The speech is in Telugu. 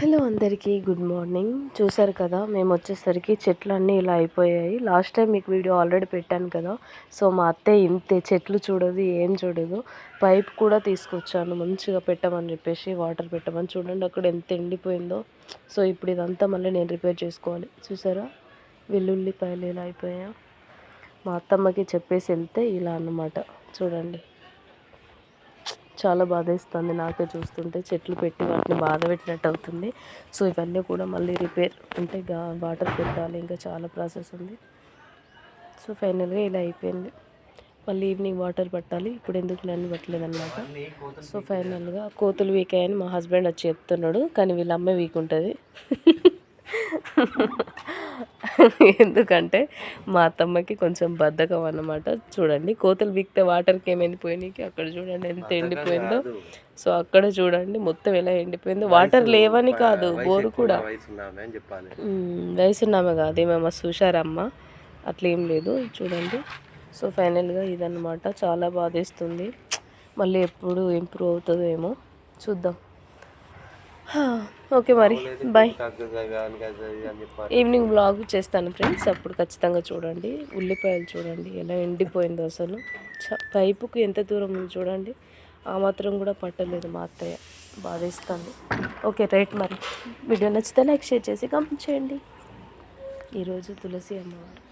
హలో అందరికీ గుడ్ మార్నింగ్. చూసారు కదా మేము వచ్చేసరికి చెట్లు అన్నీ ఇలా అయిపోయాయి. లాస్ట్ టైం మీకు వీడియో ఆల్రెడీ పెట్టాను కదా సో మా అత్తయ్య ఇంతే చెట్లు చూడదు ఏం చూడదు. పైప్ కూడా తీసుకొచ్చాను మంచిగా పెట్టమని చెప్పేసి వాటర్ పెట్టమని. చూడండి అక్కడ ఎంత ఎండిపోయిందో. సో ఇప్పుడు ఇదంతా మళ్ళీ నేను రిపేర్ చేసుకోవాలి. చూసారా? వెల్లుల్లిపాయలు ఇలా అయిపోయా మా అత్తమ్మకి చెప్పేసి వెళ్తే ఇలా అన్నమాట. చూడండి. చాలా బాధేస్తుంది నాకే చూస్తుంటే. చెట్లు పెట్టి వాటిని బాధ పెట్టినట్టు అవుతుంది. సో ఇవన్నీ కూడా మళ్ళీ రిపేర్ అంటే వాటర్ పెట్టాలి. ఇంకా చాలా ప్రాసెస్ ఉంది. సో ఫైనల్గా ఇలా అయిపోయింది. మళ్ళీ ఈవినింగ్ వాటర్ పట్టాలి. ఇప్పుడు ఎందుకు నన్ను పట్టలేదన్నమాట. సో ఫైనల్గా కోతులు వీక్ వీకాయని మా హస్బెండ్ వచ్చి చెప్తున్నాడు. కానీ వీళ్ళ అమ్మే వీక్ ఉంటుంది. ఎందుకంటే మా అత్తమ్మకి కొంచెం బద్ధకం అన్నమాట. చూడండి కోతలు బిక్తే వాటర్కి ఏమైంది పోయినాయి అక్కడ చూడండి ఎంత ఎండిపోయిందో. సో అక్కడ చూడండి మొత్తం ఎలా ఎండిపోయిందో. వాటర్ లేవని కాదు బోరు కూడా. వయసున్నామే కాదు. మేము చూశారమ్మ. అట్లా ఏం లేదు చూడండి. సో ఫైనల్గా ఇదన్నమాట. చాలా బాధేస్తుంది. మళ్ళీ ఎప్పుడు ఇంప్రూవ్ అవుతుందో ఏమో చూద్దాం. ఓకే మరి బాయ్ ఈవినింగ్ బ్లాగ్ చేస్తాను ఫ్రెండ్స్ అప్పుడు ఖచ్చితంగా చూడండి. ఉల్లిపాయలు చూడండి ఎలా ఎండిపోయిందో అసలు. పైపుకు ఎంత దూరం ఉంది చూడండి. ఆ మాత్రం కూడా పట్టలేదు మా అత్తయ్య బాధేస్తుంది. ఓకే రైట్ మరి. వీడియో నచ్చితే లైక్ షేర్ చేసి కంప్లీట్ చేయండి. ఈరోజు తులసి అమ్మవారు.